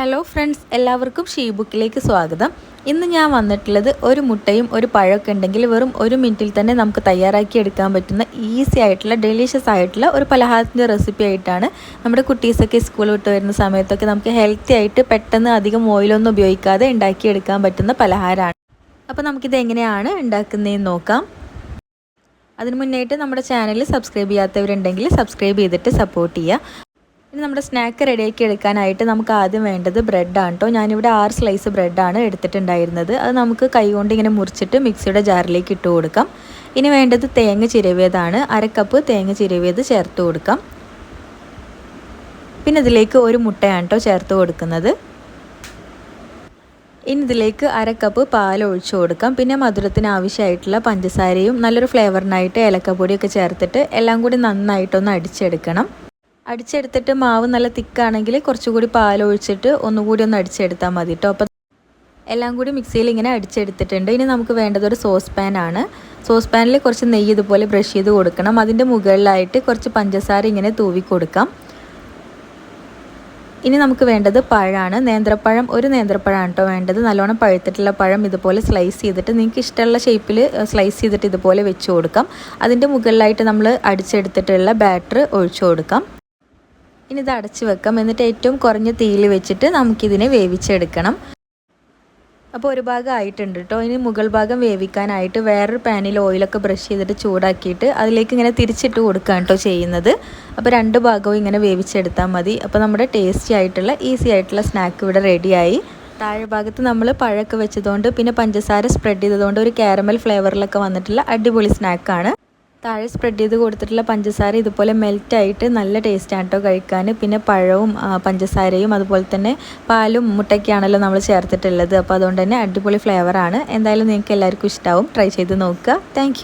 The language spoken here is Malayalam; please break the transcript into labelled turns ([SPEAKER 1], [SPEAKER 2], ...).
[SPEAKER 1] ഹലോ ഫ്രണ്ട്സ് എല്ലാവർക്കും ഷീ ബുക്കിലേക്ക് സ്വാഗതം. ഇന്ന് ഞാൻ വന്നിട്ടുള്ളത് ഒരു മുട്ടയും ഒരു പഴമൊക്കെ ഉണ്ടെങ്കിൽ വെറും ഒരു മിനിറ്റിൽ തന്നെ നമുക്ക് തയ്യാറാക്കി എടുക്കാൻ പറ്റുന്ന ഈസി ആയിട്ടുള്ള ഡെലീഷ്യസ് ആയിട്ടുള്ള ഒരു പലഹാരത്തിന്റെ റെസിപ്പി ആയിട്ടാണ് നമ്മുടെ കുട്ടീസൊക്കെ സ്കൂൾ വിട്ട് വരുന്ന സമയത്തൊക്കെ നമുക്ക് ഹെൽത്തി ആയിട്ട് പെട്ടെന്ന് അധികം ഓയിലൊന്നും ഉപയോഗിക്കാതെ ഉണ്ടാക്കിയെടുക്കാൻ പറ്റുന്ന പലഹാരമാണ്. അപ്പോൾ നമുക്കിത് എങ്ങനെയാണ് ഉണ്ടാക്കുന്നതെന്ന് നോക്കാം. അതിന് മുന്നായിട്ട് നമ്മുടെ ചാനൽ സബ്സ്ക്രൈബ് ചെയ്യാത്തവരുണ്ടെങ്കിൽ സബ്സ്ക്രൈബ് ചെയ്തിട്ട് സപ്പോർട്ട് ചെയ്യുക. ഇനി നമ്മുടെ സ്നാക്ക് റെഡിയാക്കി എടുക്കാനായിട്ട് നമുക്ക് ആദ്യം വേണ്ടത് ബ്രെഡാണ് കേട്ടോ ഞാനിവിടെ ആറ് സ്ലൈസ് ബ്രെഡാണ് എടുത്തിട്ടുണ്ടായിരുന്നത്. അത് നമുക്ക് കൈകൊണ്ട് ഇങ്ങനെ മുറിച്ചിട്ട് മിക്സിയുടെ ജാറിലേക്ക് ഇട്ട് കൊടുക്കാം. ഇനി വേണ്ടത് തേങ്ങ ചിരവിയതാണ്. അരക്കപ്പ് തേങ്ങ ചിരവിയത് ചേർത്ത് കൊടുക്കാം. പിന്നെ ഇതിലേക്ക് ഒരു മുട്ടയാണ് കേട്ടോ ചേർത്ത് കൊടുക്കുന്നത്. ഇനി ഇതിലേക്ക് അരക്കപ്പ് കപ്പ് പാൽ ഒഴിച്ചു കൊടുക്കാം. പിന്നെ മധുരത്തിന് ആവശ്യമായിട്ടുള്ള പഞ്ചസാരയും നല്ലൊരു ഫ്ലേവറിനായിട്ട് ഏലക്കപ്പൊടിയൊക്കെ ചേർത്തിട്ട് എല്ലാം കൂടി നന്നായിട്ടൊന്ന് അടിച്ചെടുക്കണം. അടിച്ചെടുത്തിട്ട് മാവ് നല്ല തിക്കാണെങ്കിൽ കുറച്ചുകൂടി പാലൊഴിച്ചിട്ട് ഒന്നുകൂടി ഒന്ന് അടിച്ചെടുത്താൽ മതി കേട്ടോ അപ്പോൾ എല്ലാം കൂടി മിക്സിയിൽ ഇങ്ങനെ അടിച്ചെടുത്തിട്ടുണ്ട്. ഇനി നമുക്ക് വേണ്ടത് ഒരു സോസ് പാനാണ് സോസ് പാനിൽ കുറച്ച് നെയ്യ് ഇതുപോലെ ബ്രഷ് ചെയ്ത് കൊടുക്കണം. അതിന്റെ മുകളിലായിട്ട് കുറച്ച് പഞ്ചസാര ഇങ്ങനെ തൂവി കൊടുക്കാം. ഇനി നമുക്ക് വേണ്ടത് പഴമാണ്. നേന്ത്രപ്പഴം ഒരു നേന്ത്രപ്പഴം കേട്ടോ വേണ്ടത്. നല്ലോണം പഴുത്തിട്ടുള്ള പഴം ഇതുപോലെ സ്ലൈസ് ചെയ്തിട്ട് നിങ്ങൾക്ക് ഇഷ്ടമുള്ള ഷേപ്പിൽ സ്ലൈസ് ചെയ്തിട്ട് ഇതുപോലെ വെച്ച് കൊടുക്കാം. അതിന്റെ മുകളിലായിട്ട് നമ്മൾ അടിച്ചെടുത്തിട്ടുള്ള ബാറ്റർ ഒഴിച്ചു കൊടുക്കാം. ഇനി ഇത് അടച്ച് വെക്കാം. എന്നിട്ട് ഏറ്റവും കുറഞ്ഞ തീയിൽ വെച്ചിട്ട് നമുക്കിതിനെ വേവിച്ചെടുക്കണം. അപ്പോൾ ഒരു ഭാഗം ആയിട്ടുണ്ട് കേട്ടോ ഇനി മുകൾ ഭാഗം വേവിക്കാനായിട്ട് വേറൊരു പാനിൽ ഓയിലൊക്കെ ബ്രഷ് ചെയ്തിട്ട് ചൂടാക്കിയിട്ട് അതിലേക്ക് ഇങ്ങനെ തിരിച്ചിട്ട് കൊടുക്കുക കേട്ടോ ചെയ്യുന്നത്. അപ്പോൾ രണ്ട് ഭാഗവും ഇങ്ങനെ വേവിച്ചെടുത്താൽ മതി. അപ്പോൾ നമ്മുടെ ടേസ്റ്റി ആയിട്ടുള്ള ഈസി ആയിട്ടുള്ള സ്നാക്ക് ഇവിടെ റെഡിയായി. താഴെ ഭാഗത്ത് നമ്മൾ പഴമൊക്കെ വെച്ചതുകൊണ്ട് പിന്നെ പഞ്ചസാര സ്പ്രെഡ് ചെയ്തതുകൊണ്ട് ഒരു കാരമൽ ഫ്ലേവറിലൊക്കെ വന്നിട്ടുള്ള അടിപൊളി സ്നാക്കാണ്. താഴെ സ്പ്രെഡ് ചെയ്ത് കൊടുത്തിട്ടുള്ള പഞ്ചസാര ഇതുപോലെ മെൽറ്റായിട്ട് നല്ല ടേസ്റ്റാണ് കേട്ടോ കഴിക്കാൻ. പിന്നെ പഴവും പഞ്ചസാരയും അതുപോലെ തന്നെ പാലും മുട്ടയ്ക്കാണല്ലോ നമ്മൾ ചേർത്തിട്ടുള്ളത്. അപ്പോൾ അതുകൊണ്ട് തന്നെ അടിപൊളി ഫ്ലേവറാണ് എന്തായാലും നിങ്ങൾക്ക് എല്ലാവർക്കും ഇഷ്ടമാവും ട്രൈ ചെയ്ത് നോക്കുക. താങ്ക്